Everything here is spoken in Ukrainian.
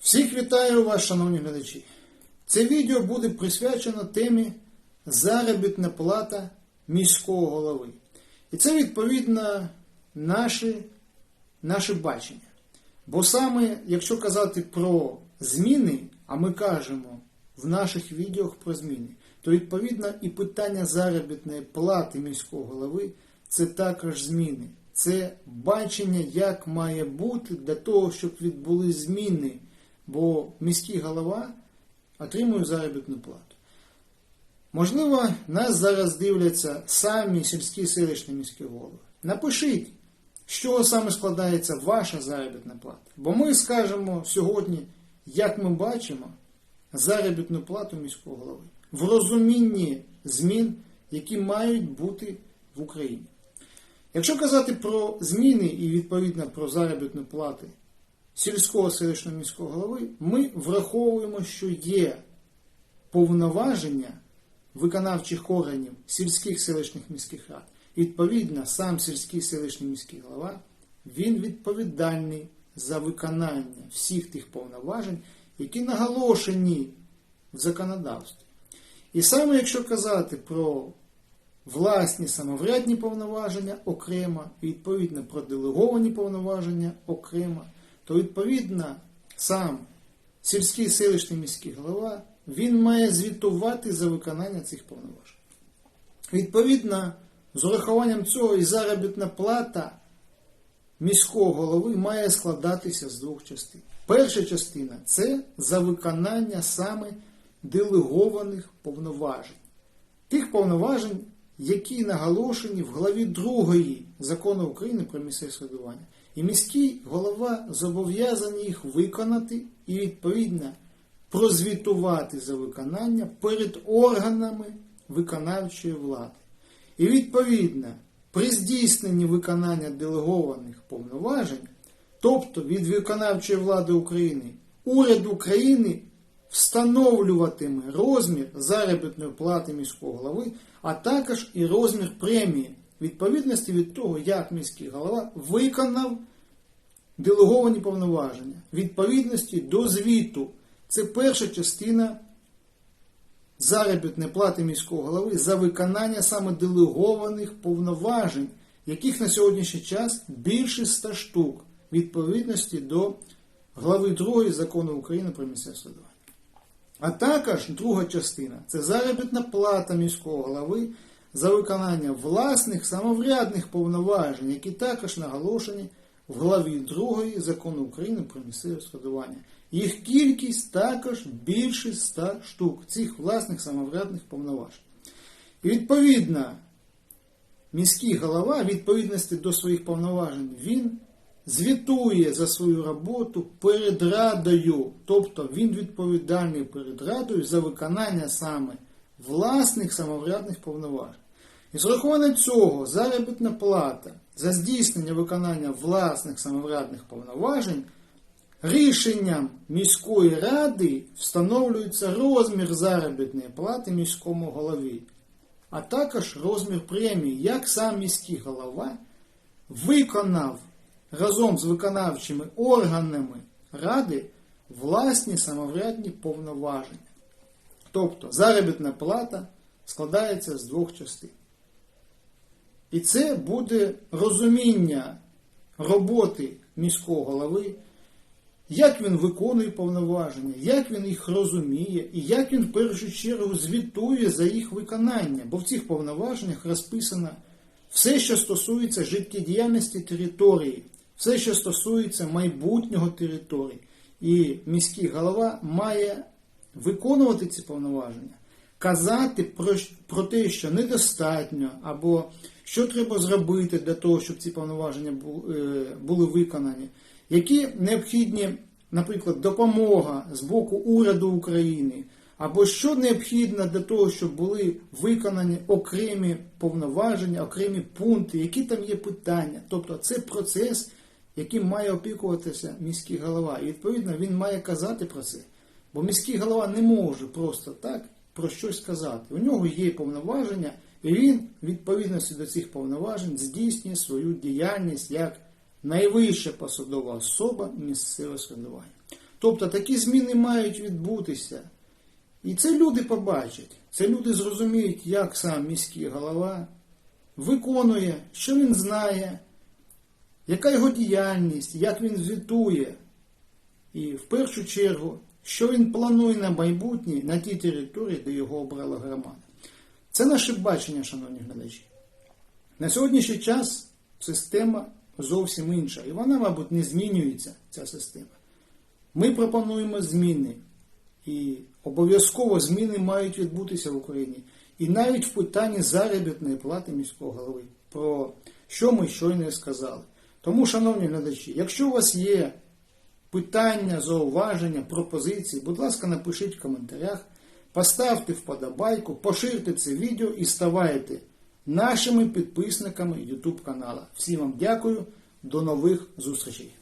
Всіх вітаю вас, шановні глядачі. Це відео буде присвячено темі заробітна плата міського голови. І це відповідно наше, наше бачення. Бо саме, якщо казати про зміни, а ми кажемо в наших відео про зміни, то відповідно і питання заробітної плати міського голови це також зміни. Це бачення, як має бути для того, щоб відбули зміни. Бо міський голова отримує заробітну плату. Можливо, нас зараз дивляться самі сільські селищні міські голови. Напишіть, з чого саме складається ваша заробітна плата. Бо ми скажемо сьогодні, як ми бачимо заробітну плату міського голови в розумінні змін, які мають бути в Україні. Якщо казати про зміни і відповідно про заробітну плату сільського селищного міського голови, ми враховуємо, що є повноваження виконавчих органів сільських селищних міських рад. Відповідно, сам сільський селищний міський голова він відповідальний за виконання всіх тих повноважень, які наголошені в законодавстві. І саме якщо казати про власні самоврядні повноваження окремо, і відповідно про делеговані повноваження окремо, то відповідно сам сільський селищний міський голова він має звітувати за виконання цих повноважень. Відповідно, з урахуванням цього і заробітна плата міського голови має складатися з двох частин. Перша частина це за виконання саме делегованих повноважень. Тих повноважень, які наголошені в главі 2 закону України про місцеве самоврядування. І міський голова зобов'язаний їх виконати і відповідно прозвітувати за виконання перед органами виконавчої влади. І відповідно при здійсненні виконання делегованих повноважень, тобто від виконавчої влади України, уряд України встановлюватиме розмір заробітної плати міського голови, а також і розмір премії відповідності від того, як міський голова виконав делеговані повноваження відповідності до звіту. Це перша частина заробітної плати міського голови за виконання саме делегованих повноважень, яких на сьогоднішній час більше 100 штук відповідності до глави 2 закону України про місцеве самоврядування. А також друга частина це заробітна плата міського голови за виконання власних самоврядних повноважень, які також наголошені в главі 2 закону України про місцеве складування. Їх кількість також більше 100 штук цих власних самоврядних повноважень. І відповідно, міський голова, відповідності до своїх повноважень, він звітує за свою роботу перед радою, тобто він відповідальний перед радою за виконання саме власних самоврядних повноважень. І з урахуванням цього заробітна плата за здійснення виконання власних самоврядних повноважень рішенням міської ради встановлюється розмір заробітної плати міському голові, а також розмір премії, як сам міський голова виконав разом з виконавчими органами ради власні самоврядні повноваження. Тобто заробітна плата складається з двох частин. І це буде розуміння роботи міського голови, як він виконує повноваження, як він їх розуміє, і як він в першу чергу звітує за їх виконання, бо в цих повноваженнях розписано все, що стосується життєдіяльності території, все, що стосується майбутнього території. І міський голова має виконувати ці повноваження, казати про, про те, що недостатньо, або що треба зробити для того, щоб ці повноваження були виконані, які необхідні, наприклад, допомога з боку уряду України, або що необхідно для того, щоб були виконані окремі повноваження, окремі пункти, які там є питання. Тобто це процес, яким має опікуватися міський голова. І відповідно він має казати про це. Бо міський голова не може просто так про щось сказати. У нього є повноваження, і він, відповідності до цих повноважень, здійснює свою діяльність як найвища посадова особа місцевого самоврядування. Тобто такі зміни мають відбутися. І це люди побачать. Це люди зрозуміють, як сам міський голова виконує, що він знає, яка його діяльність, як він звітує. І в першу чергу, що він планує на майбутнє на тій території, де його обрала громада. Це наше бачення, шановні глядачі. На сьогоднішній час система зовсім інша. І вона, мабуть, не змінюється, ця система. Ми пропонуємо зміни. І обов'язково зміни мають відбутися в Україні. І навіть в питанні заробітної плати міського голови, про що ми щойно сказали. Тому, шановні глядачі, якщо у вас є питання, зауваження, пропозиції, будь ласка, напишіть в коментарях, поставте вподобайку, поширте це відео і ставайте нашими підписниками YouTube канала. Всім вам дякую, до нових зустрічей!